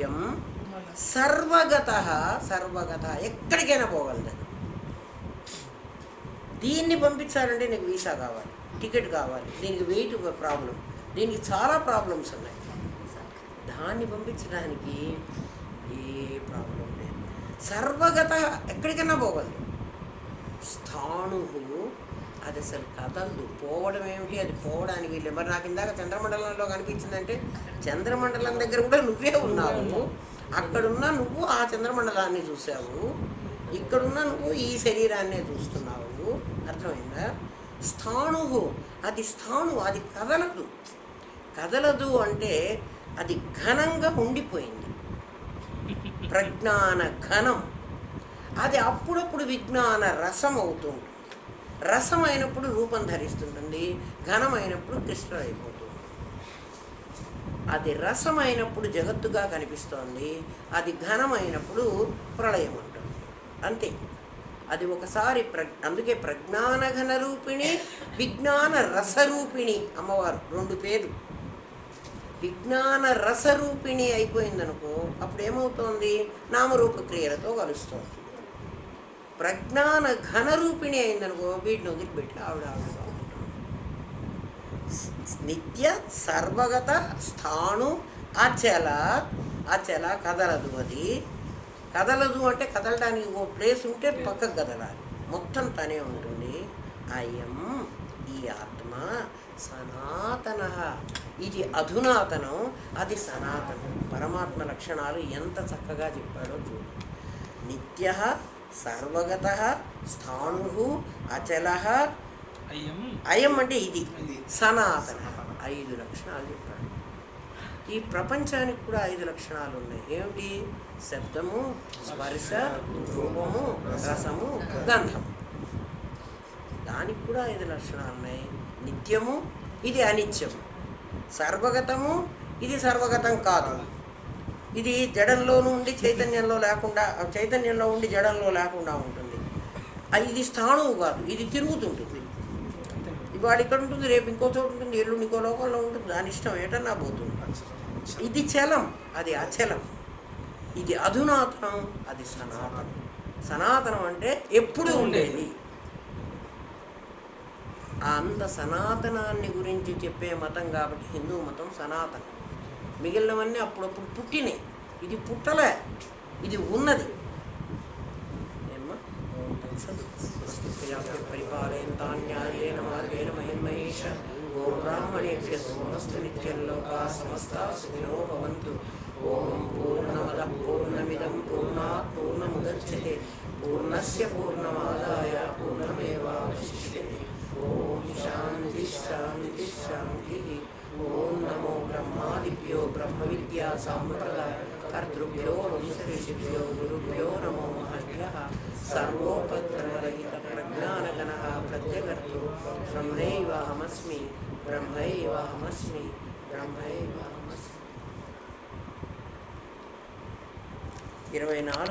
నిత్యం సర్వగత సర్వగత ఎక్కడికైనా పోగలదు. దీన్ని పంపించాలంటే నీకు వీసా కావాలి టికెట్ కావాలి దీనికి వెయిట్ ప్రాబ్లం దీనికి చాలా ప్రాబ్లమ్స్ ఉన్నాయి. దాన్ని పంపించడానికి ఏ ప్రాబ్లం లేదు. సర్వగత ఎక్కడికైనా పోగలదు. స్థాణు అది అసలు కదలదు పోవడం ఏమిటి? అది పోవడానికి వీళ్ళు మరి నాకు ఇందాక చంద్రమండలంలో కనిపించిందంటే చంద్రమండలం దగ్గర కూడా నువ్వే ఉన్నావు. అక్కడున్న నువ్వు ఆ చంద్రమండలాన్ని చూసావు ఇక్కడున్న నువ్వు ఈ శరీరాన్నే చూస్తున్నావు. అర్థమైందా? స్థాణువు. అది స్థాణు అది కదలదు. కదలదు అంటే అది ఘనంగా ఉండిపోయింది. ప్రజ్ఞాన ఘనం. అది అప్పుడప్పుడు విజ్ఞాన రసం అవుతుంది రసం అయినప్పుడు రూపం ధరిస్తుంటుంది ఘనమైనప్పుడు కృష్ణ అయిపోతుంది. అది రసమైనప్పుడు జగత్తుగా కనిపిస్తోంది అది ఘనమైనప్పుడు ప్రళయం ఉంటుంది అంతే. అది ఒకసారి ప్ర అందుకే ప్రజ్ఞానఘన రూపిణి విజ్ఞాన రసరూపిణి అమ్మవారు రెండు పేర్లు. విజ్ఞాన రసరూపిణి అయిపోయిందనుకో అప్పుడు ఏమవుతోంది నామరూప క్రియలతో కలుస్తోంది. ప్రజ్ఞాన ఘనరూపిణి అయిందనుకో వీటిని వదిలిపెట్టి ఆవిడ ఆవిడ నిత్య సర్వగత స్థాను అచల అచల కదలదు అది. కదలదు అంటే కదలడానికి ఓ ప్లేస్ ఉంటే పక్కకు కదలాలి. మొత్తం తనే ఉంటుంది. అయం ఈ ఆత్మ సనాతన. ఇది అధునాతనం అది సనాతనం. పరమాత్మ లక్షణాలు ఎంత చక్కగా చెప్పాడో చూడు. నిత్య సర్వగత స్థాణు అచల అయం. అంటే ఇది. ఇది. సనాతన. ఐదు లక్షణాలు చెప్పాడు. ఈ ప్రపంచానికి కూడా ఐదు లక్షణాలు ఉన్నాయి. ఏమిటి? శబ్దము స్పర్శ రూపము రసము గంధము. దానికి కూడా ఐదు లక్షణాలు ఉన్నాయి. నిత్యము ఇది అనిత్యము. సర్వగతము ఇది సర్వగతం కాదు. ఇది జడంలో నుండి చైతన్యంలో లేకుండా చైతన్యంలో ఉండి జడంలో లేకుండా ఉంటుంది. అది ఇది స్థాణువు కాదు ఇది తిరుగుతుంటుంది. ఇవాళ ఇక్కడ ఉంటుంది రేపు ఇంకో చోటు ఉంటుంది ఎల్లుండి ఇంకో లోకంలో ఉంటుంది దాని ఇష్టం ఏటన్నా పోతుంది. ఇది చలం అది అచలం. ఇది అధునాతనం అది సనాతనం. సనాతనం అంటే ఎప్పుడు ఉండేది. అంత సనాతనాన్ని గురించి చెప్పే మతం కాబట్టి హిందూ మతం సనాతనం. మిగిలినవన్నీ అప్పుడప్పుడు పుట్టినాయి. ఇది పుట్టలే. ఇది ఉన్నది. ఏమ్మా? ఓం మార్గేణ మహిమహేష ఓం సోమస్తు నిత్యంలోకా సమస్త సుఖినో భవంతు ఓం పూర్ణమద పూర్ణమిదం పూర్ణాత్ పూర్ణముదచ్యతే పూర్ణస్య పూర్ణమాదాయ పూర్ణమేవాశిష్యతే ఓం శాంతి శాంతి శాంతి ఓం నమో బ్రహ్మవిద్యా బ్రహ్మ సాంప్రదాయ కర్తృభ్యో వంశఋషిభ్యో గురుభ్యో నమో మహభ్య సర్వోపద్రవరహిత ప్రజ్ఞానగణ ప్రత్యకర్తృ బ్రహ్మైవాహమస్మి బ్రహ్మైవాహమస్మి బ్రహ్మైవాహమస్మి ఇరవై నాలుగు